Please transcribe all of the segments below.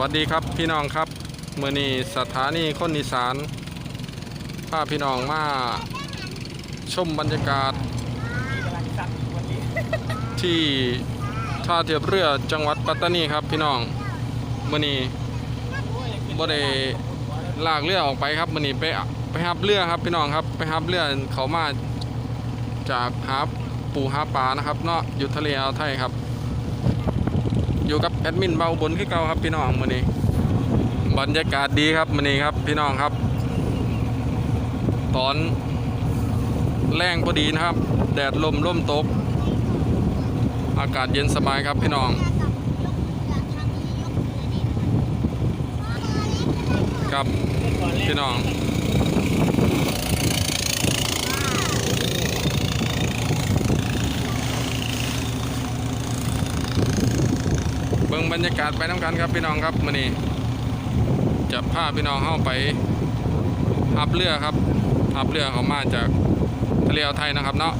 วัสดีครับพี่น้องครับเมื่อนี้สถานีคนอีสานพาพี่น้องมาชมบรรยากาศ ที่ท่าเทียบเรือจังหวัดปัตตานีครับพี่น้องเมื่อนี้บ่ได้ลากเรือออกไปครับมื่อนี้ไปไปหับเรือครับพี่น้องครับไปหับเรือเขามาจากหาปูหาปลานะครับเนาะอยู่ทะเลอ่าวไทยครับ อยู่กับแอดมินเบาบนขึ้นเก่าครับพี่น้องมื่อนี้บรรยากาศดีครับมื่อนี้ครับพี่น้องครับ ตอนแรงพอดีนะครับ แดดลมร่มตก อากาศเย็นสบายครับพี่น้องครับพี่น้อง บรรยากาศไปน้ำกันครับพี่น้องครับมื่อนี้จะพาพี่น้องเข้าไปอับเรือครับอับเรือเขามาจากทะเลอ่าวไทยนะครับเนาะ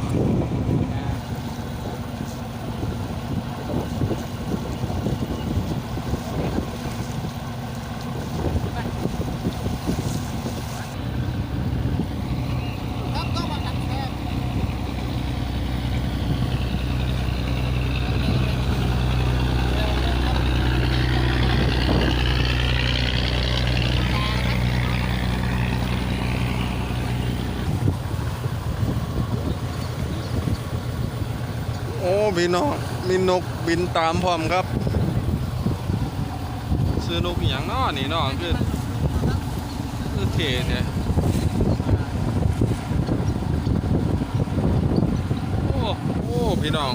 พี่น้องมีนกบินตามพร้อมครับ ซื้อนกอย่างน้อนี่นาะคือคือเทเนี่ยโอ้โอ้พี่น้อง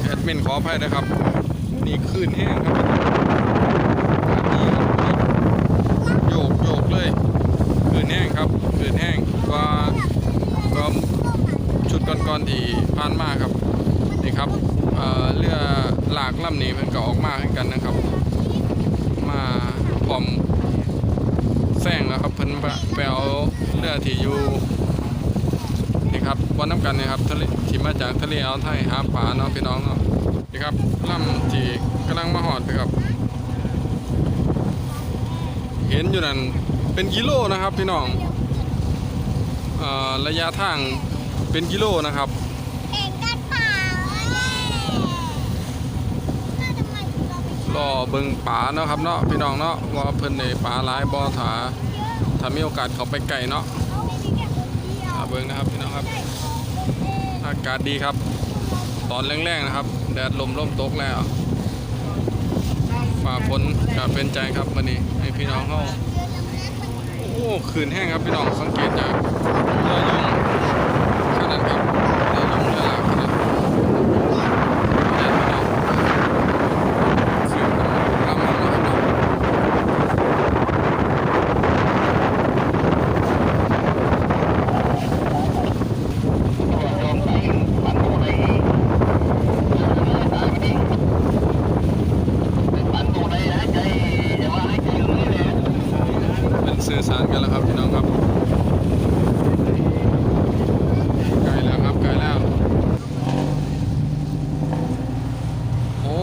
แอดมินขออภัยนะครับ นี่คลื่นแห้งครับนี่ครับโยกโยกเลยคลื่นแห้งครับคลื่นแห้งกว่าก็ชุดก่อนๆที่ผ่านมาครับ นี่ครับเเรือหลากลำนี้มันก็ออกมาเหมือนกันนะครับ มาพร้อมแซงแล้วครับเพิ่นไปเอาเรือที่อยู่นี่ครับวันน้ำกันนี่ครับทะเลที่มาจากทะเลอ่าวไทยหาปลาเนาะพี่น้องเนาะนี่ครับลำที่กำลังมาหอดครับ เห็นอยู่นั่นเป็นกิโลนะครับพี่น้องอระยะทางเป็นกิโลนะครับ เห็นกันเปล่าน่าจะมาเรอเบิงป่าเนาะครับเนาะพี่น้องเนาะว่าเพิ่นในป่าหลายบ่อถาถ้ามีโอกาสเขาไปไกลเนาะเอาเบิงนะครับพี่น้องครับ อากาศดีครับ ตอนแรงๆนะครับ แดดลมร่มตกแล้วฝ่าฝนก็เป็นใจครับวันนี้ให้พี่น้องเขาโอ้คืนแห้งครับพี่น้องสังเกตจากเรือยงขนาดครับเรือยงเรือหลากขนาดแดดพี่น้องเสียงลำมันนะครับเนาะ เป็นสื่อสารกันแล้วครับพี่น้องครับใกล้แล้วครับใกล้แล้ว โอ้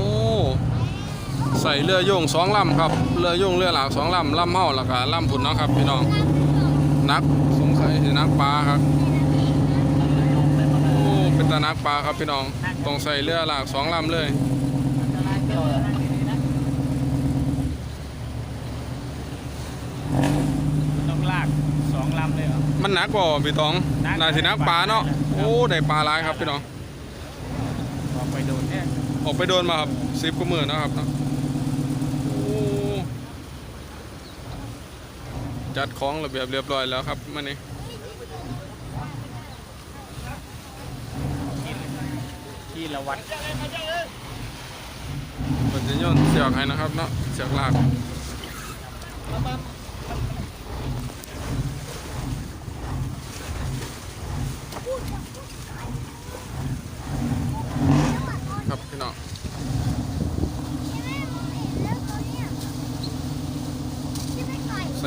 ใส่ เรือโยงสองลำครับเรือโยงเรือหลากสองลำลำเมาแล้วก็ลำผุนเนาะครับพี่น้องนักสงสัยสินักปลาครับโอ้เป็นตานักปลาครับพี่น้องต้องใส่เรือหลากสองลำเลยต้องลากสองลำเลยเหรอมันหนักกว่าพี่ตองหนักน่าสินักปลาเนาะครับโอ้ได้ปลาหลายครับพี่น้องออกไปโดนเนี่ยออกไปโดนมาครับสิบกว่าหมื่นนะครับเนาะโอ้ จัดของระเบียบเรียบร้อยแล้วครับมื่อนี้ที่ละวัดผมจะโยนเสือกให้นะครับเนาะเสือกลาก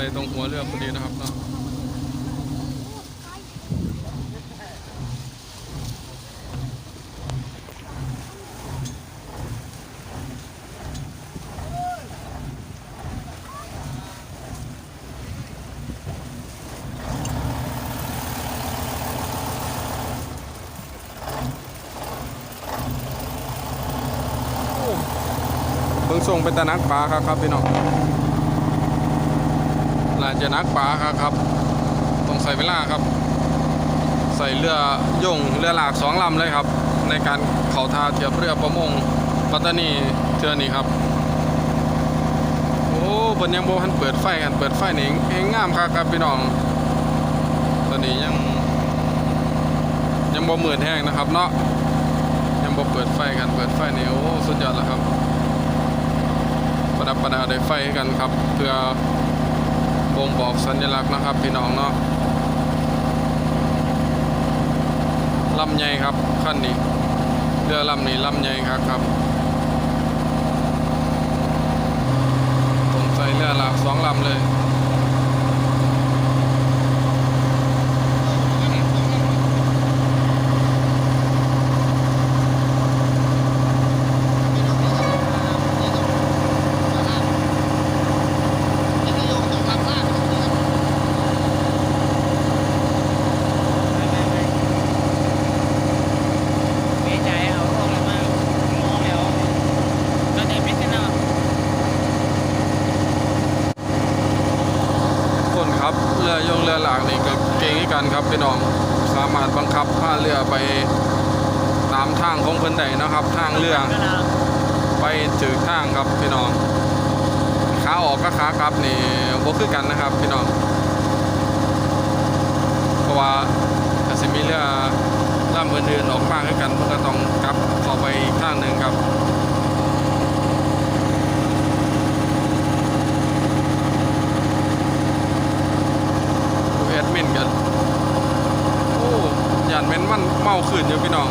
ส่ตรงหัวเรือพอดีนะครับเพิ่งส่งไปตะนักปลาครับครับพี่น้อง หลานจะนักปลาครับครับต้องใส่เวลาครับ ใส่เรือยงเรือหลากสองลำเลยครับ ในการเข่าทาเทียบเรือประมงปัตตานีเทือนี้ครับ โอ้บนยังโบทันเปิดไฟกันเปิดไฟนี่เองงามครับครับพี่น้อง ตอนนี้ยังยังบ่มืดแห้งนะครับเนาะยังบ่เปิดไฟกันเปิดไฟนี่โอ้สุดยอดแล้วครับ ประดับประดาได้ไฟกันครับเพื่อ บ่งบอกสัญลักษณ์นะครับพี่น้องเนาะลำใหญ่ครับขั้นนี้เรือลำนี้ลำใหญ่ครับครับผมใส่เรือหลากสองลำเลย ไม่ใจเอาลงเลยมากมองแล้วเราใจเป็นกันเนาะ คนครับเรือยงเรือหลากนี่ก็เก่งให้กันครับพี่น้องสามารถบังคับพาเรือ ไปตามทางของเพิ่นได้นะครับ ทางเรือไปถือทางครับพี่น้องขาออกก็ขากลับนี่บวกคือกันนะครับ พี่น้องเพราะว่าถ้าสิมีเรือลำอื่นๆออกมาคือกันมันก็ต้องกลับเข้าไปอีกทางหนึ่งครับดูแอดมินกันโอ้านแม่นมันเมาขึ้นอยู่พี่น้อง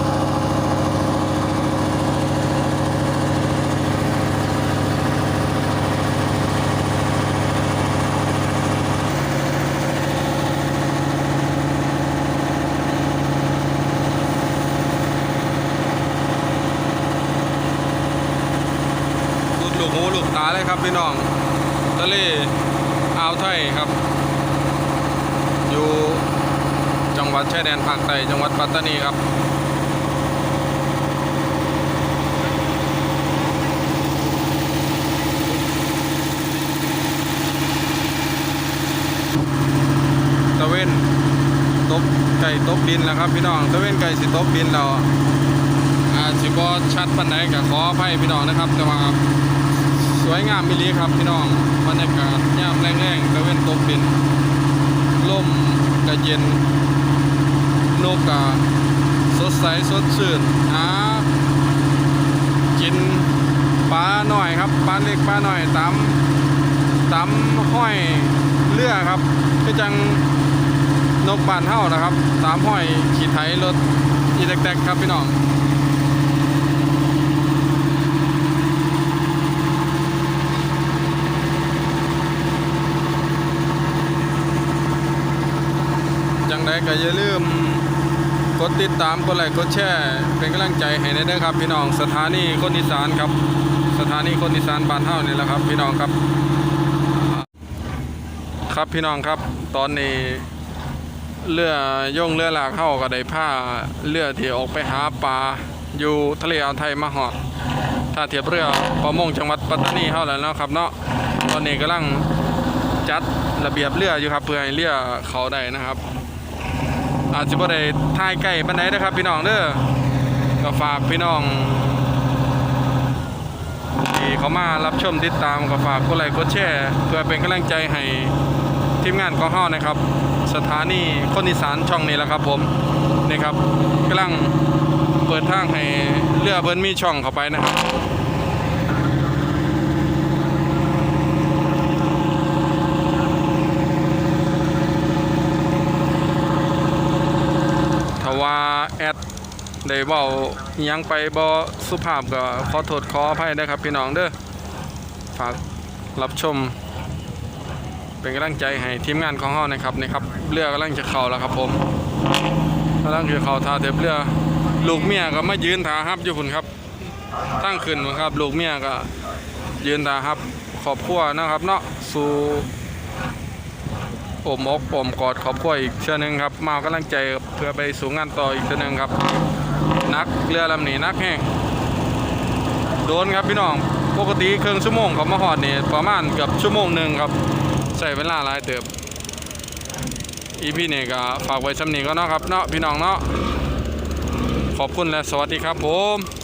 ลูกหูลูกตาเลยครับพี่น้องทะเลอ่าวไทยครับ อยู่จัง หวัดชายแดนภาคใต้จังหวัดปัตตานีครับตะเวนตบไก่ตบดินแล้วครับพี่น้องตะเวนไก่สิตบดินแล้วอาจสิบอชัดปันไหนกับขออภัยพี่น้องนะครับ แต่ว่าสวยงามมิลีครับพี่น้องบรรยากาศยามแรงๆตะเวนตบดิน ลมกะเย็น นกกะสดใสสดชื่นหากินปลาหน่อยครับปลาเล็กปลาหน่อยตามตามห้อยเรือครับคือจังนกบานเท่านะครับตามห้อยขี่ไถรถอีแตกๆครับพี่น้องจังไดก็อย่าลืม กดติดตามกดไลค์กดแชร์เป็นกำลังใจให้ได้ด้อครับ พี่น้องสถานีคนอีสานครับ สถานีคนอีสานบ้านเฮานี่แหละครับ พี่น้องครับ ครับพี่น้องครับ ตอนนี้เรือย่งเรือหลากเข้าก็ได้ผ้าเรือที่ออกไปหาปลาอยู่ทะเลอ่าวไทยมาหอดถ้าเทียบเรือประมงจังหวัดปัตตานีเท่าแล้วนะครับเนาะตอนนี้กำลังจัดระเบียบเรืออยู่ครับเพื่อให้เรือเขาได้นะครับ อาจจะบ่ได้ถ่ายใกล้ปานใดนะครับ พี่น้องเด้อก็ฝากพี่น้องที่เขามารับชมติดตามก็ฝากกดไลค์กดแชร์เพื่อเป็นกำลังใจให้ทีมงานของเฮานะครับ สถานีคนอีสานช่องนี้แหละครับผมนี่ครับกำลังเปิดทางให้เรือเบิ้นมีช่องเข้าไปนะครับถ้าว่า แอดได้เว้าอิหยังไปบ่สุภาพก็ขอโทษขออภัยนะครับพี่น้องเด้อฝากรับชม เป็นกำลังใจให้ทีมงานของเฮานะครับนี่ครับเรือกำลังจะเข้าแล้วครับผมกำลังจะเข้าท่าเทียบเรือลูกเมียก็มายืนท่าฮับอยู่พุ่นครับตั้งขึ้นะครับ ลูกเมียก็ยืนท่าฮับครอบครัวนะครับ เนาะสู่ โอบมอกโอมกอดครอบครัวอีกเชือหนึงครับ มากำลังใจเพื่อไปสู่งานต่ออีกเชือหนึงครับ นักเรือลำนี้นักแห้งโดนครับพี่น้องปกติครึ่งชั่วโมงเขามาหอดนี่ประมาณเกือบชั่วโมงหนึ่งครับใช้เวลาหลายเติบอีพี่เนี่ยก็ฝากไว้ชำนี้ก็เนาะครับเนาะพี่น้องเนาะขอบคุณและสวัสดีครับผม